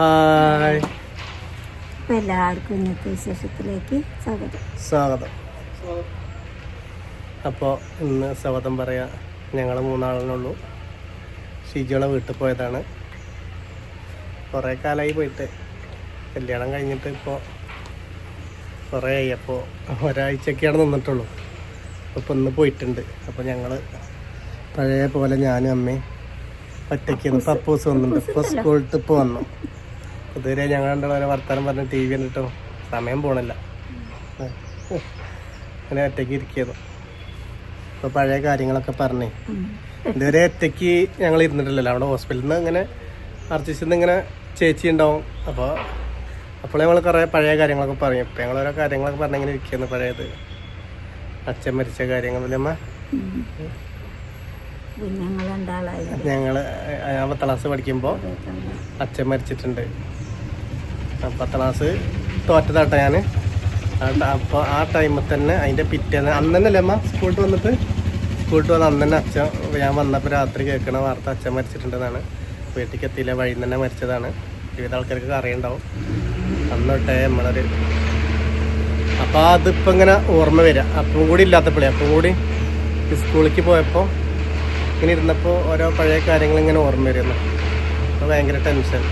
Hi. എല്ലാവർക്കും ഇന്നത്തെ വിശേഷത്തിലേക്ക് സ്വാഗതം. സ്വാഗതം. അപ്പോൾ ഇന്ന് സ്വാഗതം പറയാ ഞങ്ങൾ മൂന്നാളിനുള്ളൂ. ഷിജോളെ വീട്ടിൽ പോയതാണ്. കുറേ കാലമായി പോയിട്ട്. കല്യാണം കഴിഞ്ഞിട്ട് ഇപ്പോൾ കുറേ ആയി. അപ്പോൾ ഒരാഴ്ചയൊക്കെയാണ് നിന്നിട്ടുള്ളൂ. അപ്പോൾ ഇന്ന് പോയിട്ടുണ്ട്. അപ്പോൾ ഞങ്ങൾ പഴയ പോലെ ഞാനും അമ്മയും ഒറ്റയ്ക്ക് പപ്പൂസ് വന്നിട്ടുണ്ട്. ഇപ്പോൾ സ്കൂൾ ഇപ്പോൾ വന്നു. ഇതുവരെ ഞങ്ങൾ രണ്ടാളും വർത്താനം പറഞ്ഞ് ടി വി കണ്ടിട്ടോ സമയം പോണില്ല. അങ്ങനെ ഒറ്റയ്ക്ക് ഇരിക്കുന്നു. ഇപ്പോൾ പഴയ കാര്യങ്ങളൊക്കെ പറഞ്ഞേ. ഇതുവരെ ഒറ്റയ്ക്ക് ഞങ്ങൾ ഇരുന്നിട്ടില്ലല്ലോ. അവിടെ ഹോസ്പിറ്റലിൽ നിന്ന് ഇങ്ങനെ ആർട്ടിസ്റ്റിൽ ഇങ്ങനെ ചേച്ചി ഉണ്ടാവും. അപ്പോൾ അപ്പോൾ ഞങ്ങൾ കുറേ പഴയ കാര്യങ്ങളൊക്കെ പറയും ഇപ്പം ഞങ്ങൾ ഓരോ കാര്യങ്ങളൊക്കെ പറഞ്ഞിങ്ങനെ ഇരിക്കുന്നു പഴയത്. അച്ഛൻ മരിച്ച കാര്യങ്ങളിലമ്മ ഞങ്ങൾ പത്താം ക്ലാസ് പഠിക്കുമ്പോൾ അച്ഛൻ മരിച്ചിട്ടുണ്ട്. പത്താം ക്ലാസ് തോറ്റതാട്ടോ ഞാൻ അപ്പോൾ ആ ടൈമിൽ തന്നെ അതിന്റെ പിറ്റേന്ന് അന്ന് തന്നെ അല്ലേ അമ്മ സ്കൂളിൽ വന്നിട്ട്? സ്കൂളിൽ വന്ന് അന്ന് തന്നെ അച്ഛൻ ഞാൻ വന്നപ്പോൾ രാത്രി കേൾക്കണ വാർത്ത അച്ഛൻ മരിച്ചിട്ടുണ്ടെന്നാണ്. വീട്ടിലേക്ക് എത്തിയില്ല വഴി തന്നെ മരിച്ചതാണ്. വിവിധ ആൾക്കാർക്ക് അറിയുണ്ടാവും. അന്ന് തൊട്ടേ നമ്മളൊരു അപ്പോൾ അതിപ്പോൾ ഇങ്ങനെ ഓർമ്മ വരിക അപ്പം കൂടി ഇല്ലാത്തപ്പോഴേ അപ്പം കൂടി സ്കൂളിലേക്ക് പോയപ്പോൾ ഇങ്ങനെ ഇരുന്നപ്പോൾ ഓരോ പഴയ കാര്യങ്ങൾ ഇങ്ങനെ ഓർമ്മ വരുന്നു. അപ്പോൾ ഭയങ്കര ടെൻഷൻ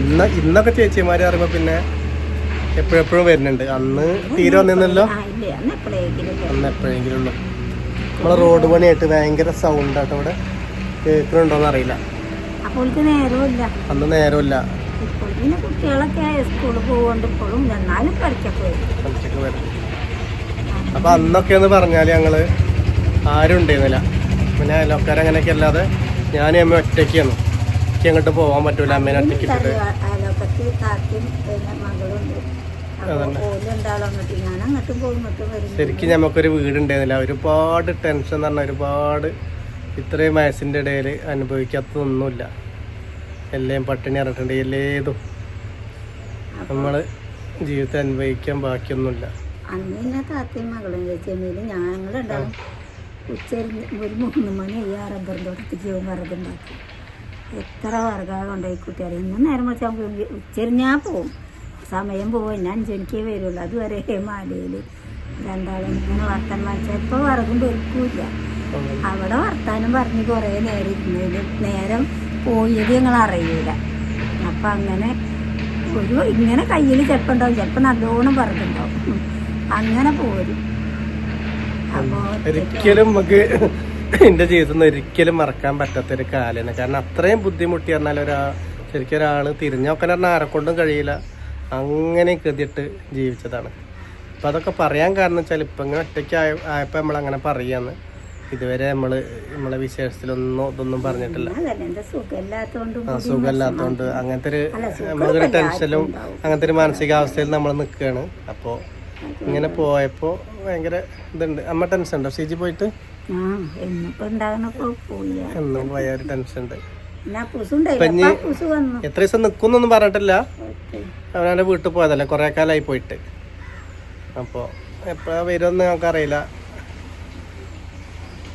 ഇന്ന് ഇന്നൊക്കെ ചേച്ചിമാരെ അറിയുമ്പോൾ പിന്നെ എപ്പോഴെപ്പോഴും വരുന്നുണ്ട്. അന്ന് തീരെ വന്നിരുന്നല്ലോ അന്ന് എപ്പോഴെങ്കിലും ഉള്ളു നമ്മളെ റോഡ് പണിയായിട്ട് ഭയങ്കര സൗണ്ട് ആട്ടോ ഇവിടെ കേൾക്കുന്നുണ്ടോന്ന് അറിയില്ല. അന്ന് നേരമില്ല കുട്ടികളൊക്കെ സ്കൂളിൽ പോകുകൊണ്ട് ഇപ്പോഴും എന്നാലും കളിച്ചൊക്കെ വരും. ഉച്ചയ്ക്ക് വരും അപ്പൊ അന്നൊക്കെ എന്ന് പറഞ്ഞാൽ ഞങ്ങൾ ആരും ഉണ്ടായിരുന്നില്ല പിന്നെ അയൽവക്കാരങ്ങനെയൊക്കെ അല്ലാതെ ഞാനും അമ്മ ഒറ്റയ്ക്കാണ്. എനിക്ക് അങ്ങോട്ട് പോകാൻ പറ്റൂല അമ്മേനെ ഒറ്റയ്ക്ക് ഇട്ടിട്ട്. അപ്പോൾ ഞാൻ ശരിക്കും നമുക്കൊരു വീടുണ്ടായിരുന്നില്ല. ഒരുപാട് ടെൻഷൻ എന്ന് പറഞ്ഞാൽ ഒരുപാട് ഇത്രയും വയസ്സിന്റെ ഇടയിൽ അനുഭവിക്കാത്തതൊന്നുമില്ല എല്ലാം പട്ടിണി ഇറട്ടുണ്ട് എല്ലേതും നമ്മൾ ജീവിതത്തെ അനുഭവിക്കാൻ ബാക്കിയൊന്നുമില്ല. അന്ന് പിന്നെ താത്തയും മകളും ചെമ്മീനും ഞങ്ങളുണ്ടാവും. ഉച്ചരിഞ്ഞ് ഒരു മൂന്ന് മണി ആ റബ്ബർ തോട്ടത്തിൽ ജീവൻ വിറകുണ്ടാക്കി എത്ര വർഗമാണ് കൊണ്ടുപോയി കുട്ടികളെ? ഇന്നും നേരം വിളിച്ചാൽ ഉച്ചരിഞ്ഞാൽ പോവും. സമയം പോവും. ഞാൻ അഞ്ചണിക്കേ വരുള്ളൂ. അതുവരെ മാലയിൽ രണ്ടാളും ഇങ്ങനെ വർത്താൻ വായിച്ചാൽ ഇപ്പോൾ വിറകും വെക്കൂല അവിടെ വർത്താനം പറഞ്ഞ് കുറേ നേരം ഇരുന്നതിൽ നേരം പോയത് ഞങ്ങൾ അറിയില്ല അപ്പം അങ്ങനെ ഒരു ഇങ്ങനെ കയ്യിൽ ചിലപ്പോൾ ഉണ്ടാവും ചിലപ്പോൾ നല്ലോണം പറഞ്ഞിട്ടുണ്ടാവും അങ്ങനെ പോരും. ഒരിക്കലും നമുക്ക് എന്റെ ജീവിതത്തിൽ ഒരിക്കലും മറക്കാൻ പറ്റാത്തൊരു കാലാണ് കാരണം അത്രയും ബുദ്ധിമുട്ടി പറഞ്ഞാൽ ഒരാ ശരിക്കും ഒരാൾ തിരിഞ്ഞോക്കാൻ പറഞ്ഞാൽ ആരെക്കൊണ്ടും കഴിയില്ല. അങ്ങനെ കൃതിയിട്ട് ജീവിച്ചതാണ്. അപ്പം അതൊക്കെ പറയാൻ കാരണം വെച്ചാൽ ഇപ്പം ഇങ്ങനെ ഒറ്റയ്ക്ക് ആയ ആയപ്പോൾ നമ്മൾ അങ്ങനെ പറയാന്ന്. ഇതുവരെ നമ്മൾ നമ്മളെ വിശേഷത്തിലൊന്നും ഇതൊന്നും പറഞ്ഞിട്ടില്ല. ആ സുഖമില്ലാത്തതുകൊണ്ട് അങ്ങനത്തെ ഒരു നമുക്കൊരു ടെൻഷനും അങ്ങനത്തെ ഒരു മാനസികാവസ്ഥയിൽ നമ്മൾ നിൽക്കുകയാണ് അപ്പോൾ ഇങ്ങനെ പോയപ്പോൾ ഭയങ്കര ഇതുണ്ട്. അമ്മ ടെൻഷൻ ഉണ്ടോ? സിജി പോയിട്ട്? എന്നും പോയ ഒരു ടെൻഷൻ ഉണ്ട് എത്ര ദിവസം നിൽക്കുന്നൊന്നും പറഞ്ഞിട്ടില്ല. അവനവന്റെ വീട്ടിൽ പോയതല്ലേ കുറേ കാലമായി പോയിട്ട്. അപ്പോൾ എപ്പോഴാണ് വരുമെന്ന് നമുക്കറിയില്ല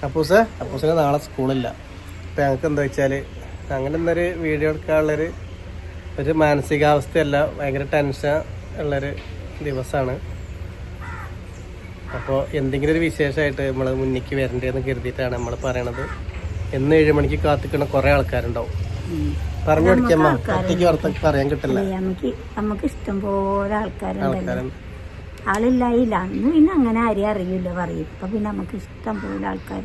അപ്പൂസ് അപ്പൂസിന് നാളെ സ്കൂളില്ല. അപ്പം ഞങ്ങൾക്ക് എന്താ വെച്ചാൽ അങ്ങനെ ഇന്നൊരു വീഡിയോ എടുക്കാനുള്ളൊരു ഒരു മാനസികാവസ്ഥയല്ല ഭയങ്കര ടെൻഷൻ ഉള്ളൊരു ദിവസമാണ്. അപ്പോൾ എന്തെങ്കിലും ഒരു വിശേഷമായിട്ട് നമ്മൾ മുന്നിക്ക് വരണ്ടേന്ന് കരുതിയിട്ടാണ് നമ്മൾ പറയണത്. എന്ന് ഏഴ് മണിക്ക് കാത്തിക്കുന്ന കുറേ ആൾക്കാരുണ്ടാവും. പറഞ്ഞു കൊടുക്കമ്മ ഒറ്റയ്ക്ക് വർത്തക്ക് പറയാൻ കിട്ടില്ല. നമുക്ക് നമുക്ക് ഇഷ്ടം പോലെ ആൾക്കാരുണ്ട്. ആൾക്കാരും ആളില്ലായില്ല. അന്ന് പിന്നെ അങ്ങനെ ആരെയും അറിയില്ല. പറയും. ഇപ്പം പിന്നെ നമുക്ക് ഇഷ്ടം പോലെ ആൾക്കാർ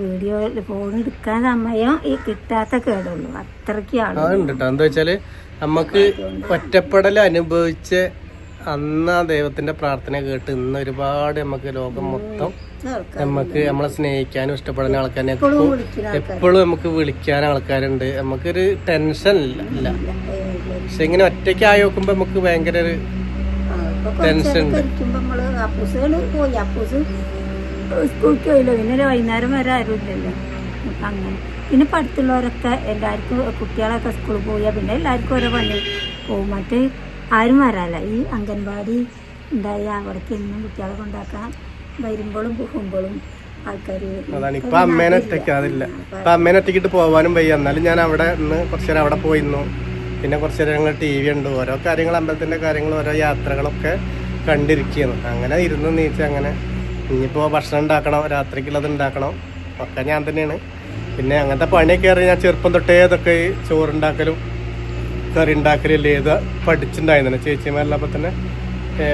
വീഡിയോ ഫോൺ എടുക്കാൻ സമയം ഈ കിട്ടാത്ത കേടുള്ളൂ. അത്രയ്ക്ക് ആളുണ്ട് എന്താ വെച്ചാൽ നമുക്ക് ഒറ്റപ്പെടൽ അനുഭവിച്ച് അന്ന് ആ ദൈവത്തിന്റെ പ്രാർത്ഥന കേട്ട് ഇന്ന് ഒരുപാട് നമുക്ക് ലോകം മൊത്തം നമുക്ക് നമ്മളെ സ്നേഹിക്കാനും ഇഷ്ടപ്പെടുന്ന ആൾക്കാരെ. എപ്പോഴും നമുക്ക് വിളിക്കാൻ ആൾക്കാരുണ്ട്. നമുക്കൊരു ടെൻഷൻ ഇല്ല. ഇല്ല. പക്ഷെ ഇങ്ങനെ ഒറ്റയ്ക്ക് ആയി നോക്കുമ്പോ നമുക്ക് ഭയങ്കര ഒരു ടെൻഷൻ ഉണ്ട്. പോയില്ലോ. പിന്നെ വൈകുന്നേരം വരെ ആരും ഇല്ലല്ലോ. അങ്ങനെ. പിന്നെ പഠിത്തമുള്ളവരൊക്കെ എല്ലാവർക്കും കുട്ടികളൊക്കെ സ്കൂളിൽ പോയാൽ പിന്നെ എല്ലാവർക്കും ഓരോ പണി. പോകും മറ്റേ ആരും വരാല്ല ഈ അംഗൻവാടി ഉണ്ടായി അവിടേക്ക് എന്നും കുട്ടികളെ കൊണ്ടാക്കാൻ വരുമ്പോഴും പോകുമ്പോഴും അതാണ്. ഇപ്പൊ അമ്മേനെ ഒറ്റയ്ക്ക് അതില്ല. ഇപ്പൊ അമ്മേനെ ഒറ്റയ്ക്കിട്ട് പോവാനും വയ്യ. എന്നാലും ഞാൻ അവിടെ ഇന്ന് കുറച്ചു നേരം അവിടെ പോയിരുന്നു. പിന്നെ കുറച്ചു നേരം ഞങ്ങൾ ടി വി ഉണ്ട് ഓരോ കാര്യങ്ങൾ അമ്പലത്തിന്റെ കാര്യങ്ങൾ ഓരോ യാത്രകളൊക്കെ കണ്ടിരിക്കുന്നു അങ്ങനെ ഇരുന്ന് നീച്ച് അങ്ങനെ ഇനിയിപ്പോ ഭക്ഷണം ഉണ്ടാക്കണം രാത്രിക്കുള്ളത് ഉണ്ടാക്കണം. ഒക്കെ ഞാൻ തന്നെയാണ്. പിന്നെ അങ്ങനത്തെ പണിയൊക്കെ അറിയാം ഞാൻ ചെറുപ്പം തൊട്ടേ ഇതൊക്കെ ചോറുണ്ടാക്കലും കറി ഉണ്ടാക്കലില്ലേ ഇത് പഠിച്ചിട്ടുണ്ടായിരുന്നു ചേച്ചിമാരിലപ്പോൾ തന്നെ.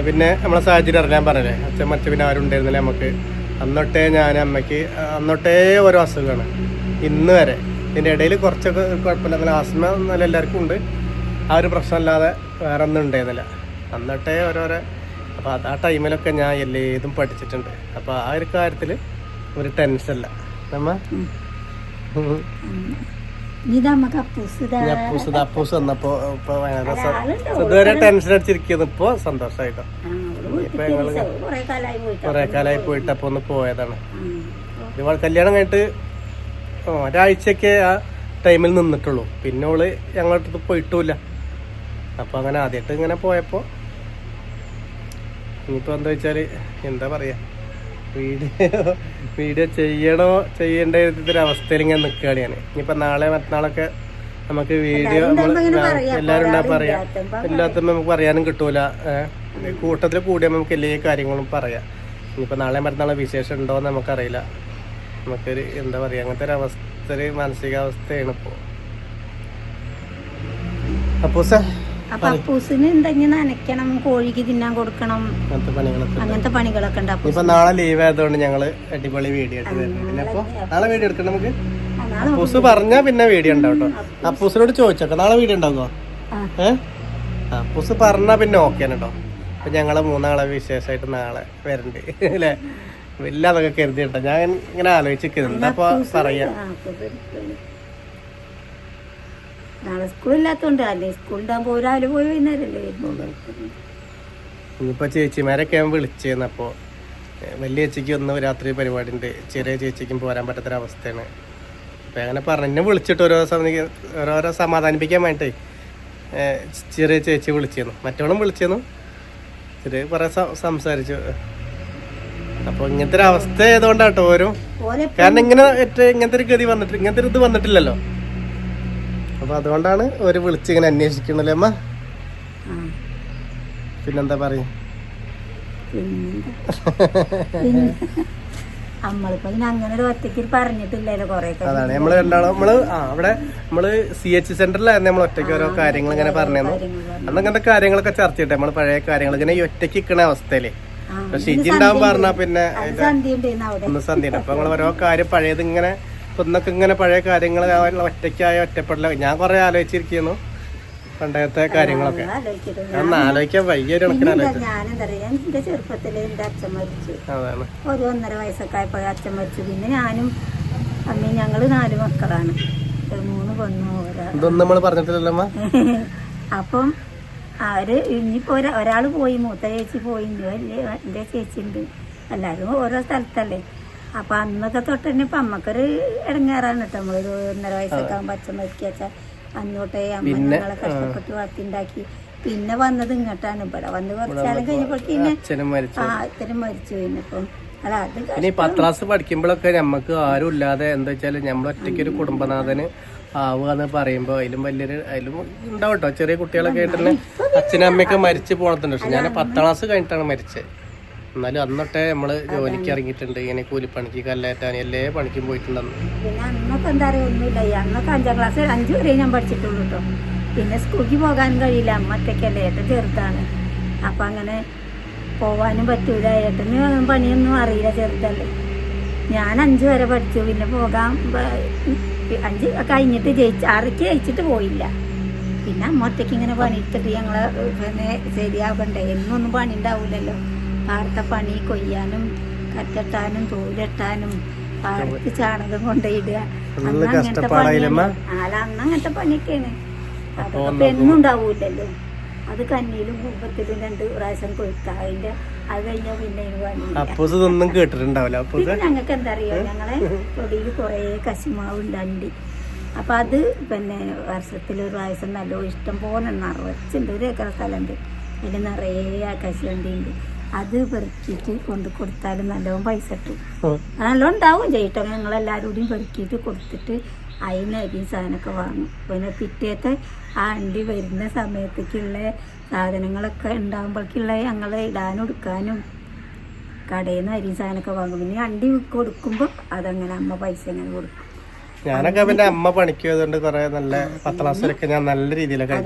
പിന്നെ നമ്മളെ സാഹചര്യം അറിയാൻ പറഞ്ഞല്ലേ? അച്ഛൻ മറ്റു പിന്നെ ആരും ഉണ്ടായിരുന്നില്ല നമുക്ക്. അന്നൊട്ടേ ഞാൻ അമ്മയ്ക്ക് അന്നൊട്ടേ ഓരോ അസുഖമാണ് ഇന്ന് വരെ. ഇതിന്റെ ഇടയിൽ കുറച്ചൊക്കെ കുഴപ്പമില്ല. അങ്ങനെ ആസ്മ നല്ല എല്ലാവർക്കും ഉണ്ട്. ആ ഒരു പ്രശ്നമല്ലാതെ വേറെ ഒന്നും ഉണ്ടായിരുന്നില്ല. അന്നൊട്ടേ ഓരോരോ. അപ്പോൾ അത് ആ ടൈമിലൊക്കെ ഞാൻ എല്ലേതും പഠിച്ചിട്ടുണ്ട്. അപ്പോൾ ആ ഒരു കാര്യത്തിൽ ഒരു ടെൻഷനല്ല. നമ്മ? അപ്പൂസ് അപ്പൂസ് വന്നപ്പോ ഇതുവരെ ടെൻഷൻ അടിച്ചിരിക്കുന്നു ഇപ്പൊ സന്തോഷമായിട്ടോ കുറേ കാലമായി പോയിട്ട് അപ്പൊ ഒന്ന് പോയതാണ്. ഇവൾ കല്യാണം കഴിഞ്ഞിട്ട് ഒരാഴ്ചയൊക്കെ ആ ടൈമിൽ നിന്നിട്ടുള്ളൂ. പിന്നെ ഓൾ ഞങ്ങളുടെ അടുത്ത് പോയിട്ടില്ല. അപ്പൊ അങ്ങനെ ആദ്യമായിട്ട് ഇങ്ങനെ പോയപ്പോ ഇനിയിപ്പോ എന്താ വെച്ചാൽ എന്താ പറയാ? വീഡിയോ വീഡിയോ ചെയ്യണോ ചെയ്യേണ്ട ഒരു അവസ്ഥയിൽ ഇങ്ങനെ നിൽക്കുകയാണ് ഞാൻ ഇനിയിപ്പോ നാളെ മറ്റന്നാളൊക്കെ നമുക്ക് വീഡിയോ എല്ലാരും എല്ലാവരും ഉണ്ടാ പറയാം. എല്ലാത്തും നമുക്ക് പറയാനും കിട്ടൂല. കൂട്ടത്തിൽ കൂടിയാൽ നമുക്ക് എല്ലാ കാര്യങ്ങളും പറയാം. ഇനിയിപ്പോൾ നാളെ മറ്റന്നാളെ വിശേഷം ഉണ്ടോ എന്ന് നമുക്കറിയില്ല. നമുക്കൊരു എന്താ പറയുക അങ്ങനത്തെ ഒരു അവസ്ഥ ഒരു മാനസികാവസ്ഥയാണ് ഇപ്പോൾ അപ്പോൾ സാർ അപ്പൊ അപ്പൂസിന് എന്തെങ്കിലും നനയ്ക്കണം കോഴിക്ക് തിന്നാൻ കൊടുക്കണം അങ്ങനത്തെ പണികളൊക്കെ ഉണ്ട്. അപ്പൊ നാളെ ലീവ് ആയതുകൊണ്ട് ഞങ്ങൾ അടിപൊളി വീഡിയോ നാളെ വീഡിയോ എടുക്കണം നമുക്ക്? അപ്പൂസ് പറഞ്ഞാ പിന്നെ വീഡിയോ ഉണ്ടാവും കേട്ടോ. അപ്പൂസിനോട് ചോദിച്ചോട്ടെ നാളെ വീഡിയോ ഉണ്ടാകുമോ ഏഹ് അപ്പൂസ് പറഞ്ഞാ പിന്നെ ഓക്കെ കേട്ടോ. അപ്പൊ ഞങ്ങൾ മൂന്നാളെ വിശേഷമായിട്ട് നാളെ വരണ്ട് അല്ലേ? വല്ല അതൊക്കെ കരുതി കേട്ടോ ഞാൻ ഇങ്ങനെ ആലോചിച്ചിരിക്കുന്നുണ്ട് അപ്പൊ പറയാ. നാളെ സ്കൂളില്ലാത്തോണ്ട് അല്ലേ സ്കൂളിലാകുമ്പോ രാവിലെ പോയി വൈകുന്നേരല്ലേ വരുന്നുള്ളൂ. ഇനിയിപ്പോ ചേച്ചിമാരൊക്കെ ഞാൻ വിളിച്ചേന്നപ്പോ വലിയ ചേച്ചിക്ക് ഒന്ന് രാത്രി പരിപാടി ഉണ്ട് ചെറിയ ചേച്ചിക്കും പോരാൻ പറ്റാത്തൊരവസ്ഥയാണ്. അപ്പൊ അങ്ങനെ പറഞ്ഞു എന്നെ വിളിച്ചിട്ട് ഓരോ സമയം ഓരോരോ സമാധാനിപ്പിക്കാൻ വേണ്ടിട്ടേ ചെറിയ ചേച്ചി വിളിച്ചിരുന്നു മറ്റോളും വിളിച്ചിരുന്നു ചെറിയ കുറെ സംസാരിച്ചു. അപ്പൊ ഇങ്ങനത്തെ ഒരു അവസ്ഥ ആയതുകൊണ്ടാട്ടോ ഓരോ കാരണം ഇങ്ങനെ ഇങ്ങനത്തെ ഒരു ഗതി വന്നിട്ട് ഇങ്ങനത്തെ ഒരു ഇത് വന്നിട്ടില്ലല്ലോ. അപ്പൊ അതുകൊണ്ടാണ് ഒരു വിളിച്ച് ഇങ്ങനെ അന്വേഷിക്കണല്ലേ അമ്മ? പിന്നെന്താ പറയും? അതാണ്. നമ്മൾ രണ്ടാളും നമ്മൾ അവിടെ നമ്മൾ സി എച്ച് സെന്ററിലായിരുന്നു നമ്മൾ ഒറ്റയ്ക്ക് ഓരോ കാര്യങ്ങൾ ഇങ്ങനെ പറഞ്ഞു അന്ന് അങ്ങനത്തെ കാര്യങ്ങളൊക്കെ ചർച്ച ചെയ്യട്ടെ നമ്മൾ പഴയ കാര്യങ്ങൾ ഇങ്ങനെ ഈ ഒറ്റയ്ക്ക് നിൽക്കണ അവസ്ഥയിൽ. പക്ഷെ ഇജി ഉണ്ടാവും പറഞ്ഞാ പിന്നെ സന്ധ്യ ഒന്ന് സന്ധ്യ അപ്പൊ നമ്മൾ ഓരോ കാര്യം പഴയത് ഇങ്ങനെ ഒന്നൊക്കെ ഇങ്ങനെ പഴയ കാര്യങ്ങൾ ഒറ്റയ്ക്കായ ഒറ്റപ്പെടല. ഞാൻ കൊറേ ആലോചിച്ചിരിക്കുന്നു പണ്ടത്തെ കാര്യങ്ങളൊക്കെ. ഞാൻ ആലോചിക്കാൻ വയ്യ ഒരു കണക്കിന് എന്റെ ചെറുപ്പത്തിൽ എന്റെ അച്ഛൻ മരിച്ചു. അതാണ്. ഒരു ഒന്നര വയസ്സൊക്കെ അച്ഛൻ മരിച്ചു. പിന്നെ ഞാനും അമ്മയും ഞങ്ങൾ നാല് മക്കളാണ്. മൂന്ന് പെണ്ണും നമ്മൾ പറഞ്ഞിട്ടില്ലല്ലോ അപ്പം അവർ ഇനിയിപ്പോ ഒരാൾ പോയി മൂത്ത ചേച്ചി പോയി ഇനി വലിയ എന്റെ ചേച്ചി ഉണ്ട് എല്ലാരും ഓരോ സ്ഥലത്തല്ലേ. അപ്പൊ അന്നൊക്കെ തൊട്ട് തന്നെ ഇപ്പൊ അമ്മക്കൊരു ഇടങ്ങേറാണ് കേട്ടോ നമ്മളൊരു ഒന്നര വയസ്സൊക്കെ ആകുമ്പോ അച്ഛൻ മരിക്കാച്ച അന്നോട്ടേ അമ്മ ഞങ്ങളെ കഷ്ടപ്പെട്ട് വളർത്തിണ്ടാക്കി പിന്നെ വന്നത് ഇങ്ങോട്ടാണ്. ഇവിടെ വന്ന് കുറച്ചാലും കഴിഞ്ഞപ്പോഴേക്ക് പിന്നെ അച്ഛനും മരിച്ചു. ആ കഴിഞ്ഞപ്പം ഇനി പത്താം ക്ലാസ് പഠിക്കുമ്പോഴൊക്കെ നമുക്ക് ആരും ഇല്ലാതെ എന്താ വെച്ചാൽ നമ്മൾ ഒറ്റയ്ക്ക് ഒരു കുടുംബനാഥന് ആവുക എന്ന് പറയുമ്പോ അതിലും വലിയൊരു അതിലും ഉണ്ടാവും കേട്ടോ ചെറിയ കുട്ടികളൊക്കെ ആയിട്ട് തന്നെ അച്ഛനും അമ്മയൊക്കെ മരിച്ചു പോണത്തുണ്ട് പക്ഷെ ഞാൻ പത്താം ക്ലാസ് കഴിഞ്ഞിട്ടാണ് മരിച്ചത്. എന്നാലും അന്നത്തെ നമ്മൾ ജോലിക്ക് ഇറങ്ങിയിട്ടുണ്ട്. ഇങ്ങനെ കൂലിപ്പണിക്ക് കല്ലേറ്റാൻ എല്ലാ പണിക്കും പോയിട്ടുണ്ടെന്ന്. പിന്നെ എന്താ ഒന്നുമില്ല അഞ്ചാം വരെ ഞാൻ പഠിച്ചിട്ടുള്ളൂ സ്കൂളിൽ പോകാൻ കഴിയില്ല. അമ്മ ഒറ്റയ്ക്കല്ലേ ഏട്ടൻ ചെറുതാണ്. അപ്പം അങ്ങനെ പോവാനും പറ്റൂല. ഏട്ടന് പണിയൊന്നും അറിയില്ല ചെറുതല്ലേ. ഞാൻ അഞ്ച് വരെ പഠിച്ചു. പിന്നെ പോകാൻ അഞ്ച് കഴിഞ്ഞിട്ട് ജയിച്ച് ആറയ്ക്ക് ജയിച്ചിട്ട് പോയില്ല. പിന്നെ അമ്മ ഒറ്റയ്ക്ക് ഇങ്ങനെ പണിയെടുത്തിട്ട് ഞങ്ങളെ പിന്നെ ശരിയാവണ്ടേ? എന്നൊന്നും പണി ഉണ്ടാവില്ലല്ലോ പാടത്തെ പണി കൊയ്യാനും കറ്റട്ടാനും തോലെട്ടാനും പാടത്ത് ചാണകം കൊണ്ടുപോയിടുക അന്ന് അങ്ങനത്തെ കഷ്ടപ്പാടായില്ലമ്മ? പണിയാണ് അല്ല അന്ന് അങ്ങനത്തെ പണിയൊക്കെയാണ്. അതൊക്കെ എന്നും ഉണ്ടാവൂലല്ലോ അത് കന്നിയിലും കുമ്പത്തിലും രണ്ട് പ്രാവശ്യം കൊയ്ത്ത. അതിന്റെ അത് കഴിഞ്ഞാൽ പിന്നെ ഇതൊന്നും കേട്ടിട്ടുണ്ടാവില്ല. പിന്നെ ഞങ്ങൾക്ക് എന്താ അറിയോ ഞങ്ങളെ തൊടിയിൽ കുറേ കശുമാവ് ഉണ്ടണ്ടി അപ്പൊ അത് പിന്നെ വർഷത്തിൽ ഒരു പ്രാവശ്യം നല്ല ഇഷ്ടം പോലെ നിറച്ചുണ്ട്. ഒരു ഏക്കർ സ്ഥലമുണ്ട്. അതിൽ നിറയെ കശുവണ്ടി കശുവണ്ടിയുണ്ട്. അത് പെറുക്കിയിട്ട് കൊണ്ട് കൊടുത്താലും നല്ലോണം പൈസ കിട്ടും. നല്ലോണം ഉണ്ടാവും ചെയ്യട്ടോ. ഞങ്ങളെല്ലാവരും കൂടിയും പെറുക്കിയിട്ട് കൊടുത്തിട്ട് അതിന് അരി സാധനമൊക്കെ വാങ്ങും. പിന്നെ പിറ്റേത്തെ ആ അണ്ടി വരുന്ന സമയത്തേക്കുള്ള സാധനങ്ങളൊക്കെ ഉണ്ടാകുമ്പോഴേക്കുള്ള ഞങ്ങൾ ഇടാനും എടുക്കാനും കടയിൽ നിന്ന് അരി സാധനമൊക്കെ വാങ്ങും. പിന്നെ അണ്ടി കൊടുക്കുമ്പോൾ അതങ്ങനെ അമ്മ പൈസ അങ്ങനെ കൊടുക്കും. ഞാനൊക്കെ പിന്നെ അമ്മ പണിക്ക് പോയതുകൊണ്ട് കുറെ നല്ല പത്താം ക്ലാസ്സിലൊക്കെ ഞാൻ നല്ല രീതിയിലൊക്കെ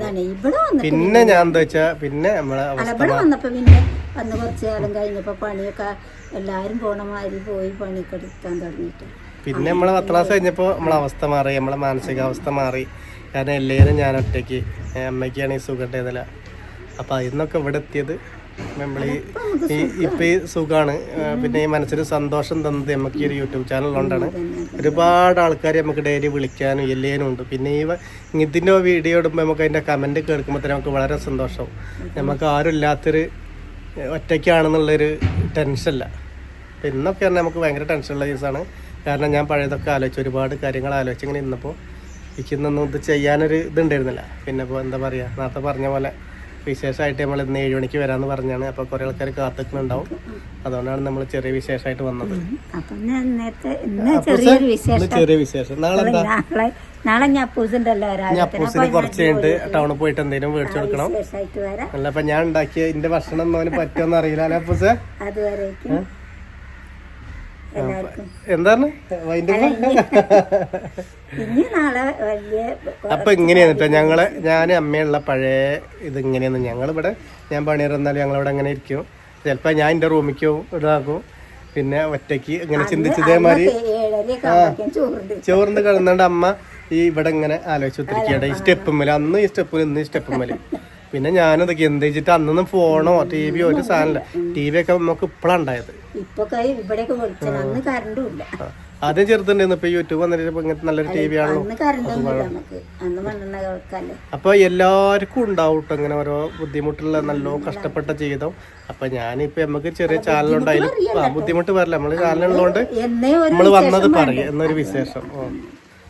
പിന്നെ ഞാൻ എന്താ വെച്ചാ പിന്നെ നമ്മളെ അവസ്ഥ വന്നപ്പോ കുറച്ച് കാലം കഴിഞ്ഞപ്പോ പണിയൊക്കെ എല്ലാരും പോണ മാതിരി പോയി പണിയൊക്കെ എടുക്കാൻ തുടങ്ങിയിട്ട്. പിന്നെ നമ്മളെ പത്ത് ക്ലാസ് കഴിഞ്ഞപ്പോൾ നമ്മളെ അവസ്ഥ മാറി നമ്മളെ മാനസികാവസ്ഥ മാറി. കാരണം എല്ലാവരും ഞാൻ ഒറ്റയ്ക്ക് അമ്മയ്ക്കാണെങ്കിൽ സുഖം ഉണ്ടായിരുന്നില്ല അപ്പം അതിന്നൊക്കെ ഇവിടെ എത്തിയത് നമ്മൾ ഈ ഇപ്പം ഈ സുഖമാണ് പിന്നെ ഈ മനസ്സിന് സന്തോഷം തന്നത് നമുക്ക് ഈ ഒരു യൂട്യൂബ് ചാനൽ ഉണ്ടാണ് ഒരുപാട് ആൾക്കാർ നമുക്ക് ഡെയിലി വിളിക്കാനും എല്ലാനും ഉണ്ട്. പിന്നെ ഈ ഇതിന്റെ ഇതിന്റെ വീഡിയോ ഇടുമ്പോൾ നമുക്ക് അതിന്റെ കമന്റ് കേൾക്കുമ്പോൾ തന്നെ നമുക്ക് വളരെ സന്തോഷം നമുക്ക് ആരും ഇല്ലാത്തൊരു ഒറ്റയ്ക്കാണെന്നുള്ളൊരു ടെൻഷനില്ല. അപ്പം ഇന്നൊക്കെ തന്നെ നമുക്ക് ഭയങ്കര ടെൻഷനുള്ള ദിവസമാണ് കാരണം ഞാൻ പഴയതൊക്കെ ആലോചിച്ചു ഒരുപാട് കാര്യങ്ങൾ ആലോചിച്ച് ഇങ്ങനെ ഇന്നപ്പോൾ എനിക്കിന്നൊന്നും ഇത് ചെയ്യാനൊരു ഇതുണ്ടായിരുന്നില്ല. പിന്നെ ഇപ്പോൾ എന്താ പറയുക നേരത്തെ പറഞ്ഞ പോലെ വിശേഷമായിട്ട് നമ്മൾ ഇന്ന് ഏഴ് മണിക്ക് വരാമെന്ന് പറഞ്ഞാണ്. അപ്പോൾ കുറേ ആൾക്കാർ കാത്തിക്കുന്നുണ്ടാവും അതുകൊണ്ടാണ് നമ്മൾ ചെറിയ വിശേഷമായിട്ട് വന്നത്. ചെറിയ വിശേഷം. നാളെ എന്താ നാളെ ഞാൻ അപ്പൂസിന് കുറച്ച് കഴിഞ്ഞിട്ട് ടൗണിൽ പോയിട്ട് എന്തെങ്കിലും മേടിച്ചു കൊടുക്കണം. വരാം. അല്ല അപ്പൊ ഞാൻ ഉണ്ടാക്കിയ ഇന്റെ ഭക്ഷണം ഒന്നും അവന് പറ്റുമെന്ന് അറിയില്ല അല്ലെ അപ്പൂസ്? അതുവരേക്കും. എന്താണ്? അപ്പൊ ഇങ്ങനെയാണ് കേട്ടോ ഞങ്ങൾ ഞാൻ അമ്മയുള്ള പഴയ ഇത് ഇങ്ങനെയാണ് ഞങ്ങളിവിടെ ഞാൻ പണിയിറന്നാലും ഞങ്ങളിവിടെ അങ്ങനെ ഇരിക്കും. ചിലപ്പോൾ ഞാൻ എന്റെ റൂമിക്ക് ഇതാക്കും. പിന്നെ ഒറ്റയ്ക്ക് ഇങ്ങനെ ചിന്തിച്ചതേമാതിരി ചോറിന് കിടന്നുകൊണ്ട് അമ്മ ഈ ഇവിടെ ഇങ്ങനെ ആലോചിച്ച് ഒത്തിരിക്കട്ടെ ഈ സ്റ്റെപ്പുമ്മൽ അന്ന് ഈ സ്റ്റെപ്പിൽ ഇന്ന് ഈ സ്റ്റെപ്പുമ്മൽ പിന്നെ ഞാനതൊക്കെ എന്ത് വെച്ചിട്ട് അന്നൊന്നും ഫോണോ ടി വിയോ ഒരു സാധനമില്ല. ടി വി ഒക്കെ നമുക്ക് ഇപ്പോഴാണ് ഉണ്ടായത്. ഇപ്പൊ ഇവിടെയൊക്കെ അന്ന് കറണ്ടും ഇല്ല. ആദ്യം ചെറുതുണ്ടായിരുന്നു. ഇപ്പൊ യൂട്യൂബ് വന്നിട്ട് ഇങ്ങനത്തെ നല്ലൊരു ടി വി ആണല്ലോ. അപ്പോൾ എല്ലാവർക്കും ഉണ്ടാവും ഇങ്ങനെ ഓരോ ബുദ്ധിമുട്ടുള്ള നല്ലോ കഷ്ടപ്പെട്ട ജീവിതം. അപ്പൊ ഞാനിപ്പോ നമുക്ക് ചെറിയ ചാനലുണ്ട്. അതിൽ ബുദ്ധിമുട്ട് വരില്ല. നമ്മൾ ചാനലുള്ളതുകൊണ്ട് നമ്മൾ വന്നത് പറയും. എന്നൊരു വിശേഷം.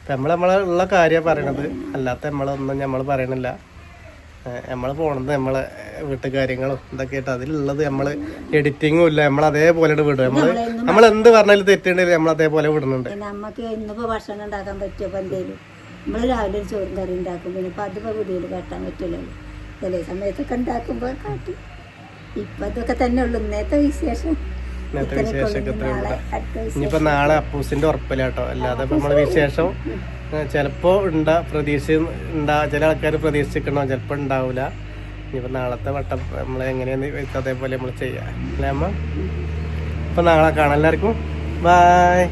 അപ്പൊ നമ്മളെ ഉള്ള കാര്യം പറയണത് അല്ലാത്ത നമ്മളൊന്നും നമ്മൾ പറയണില്ല. നമ്മൾ പോണത് നമ്മളെ വീട്ടുകാര്യങ്ങളും ഇതൊക്കെ ആയിട്ട് അതിലുള്ളത് നമ്മൾ എഡിറ്റിങ്ങും ഇല്ല. നമ്മൾ അതേപോലെ വിടും. നമ്മൾ നമ്മൾ എന്ത് പറഞ്ഞാലും തെറ്റുണ്ടെങ്കിൽ നമ്മൾ അതേപോലെ വിടുന്നുണ്ട്. നമുക്ക് ഇന്നിപ്പോ ഭക്ഷണം ഉണ്ടാക്കാൻ പറ്റുമോ എന്തേലും? നമ്മൾ രാവിലെ ഒരു ചോറും കറി ഉണ്ടാക്കും. പിന്നെ ഇപ്പൊ അതിപ്പോ വീഡിയോയിൽ കാട്ടാൻ പറ്റില്ലല്ലോ. ചില സമയത്തൊക്കെ ഉണ്ടാക്കുമ്പോ കാട്ടി. ഇപ്പൊ ഇതൊക്കെ തന്നെ ഉള്ളു. ഇന്നത്തെ വിശേഷം. ഇന്നത്തെ വിശേഷം ഇനിയിപ്പോ നാളെ അപ്പൂസിന്റെ ഉറപ്പില്ല കേട്ടോ അല്ലാതെ നമ്മൾ നമ്മളെ വിശേഷം ഏഹ് ഉണ്ട പ്രതീക്ഷ ഉണ്ടാ ചില ആൾക്കാർ പ്രതീക്ഷിക്കണോ ചിലപ്പോൾ ഉണ്ടാവില്ല ഇനിയിപ്പോൾ നാളത്തെ വട്ടം നമ്മൾ വെച്ചാൽ അതേപോലെ നമ്മൾ ചെയ്യാം. അല്ലേ അമ്മ? അപ്പം നാളെ കാണാം എല്ലാവർക്കും. ബായ്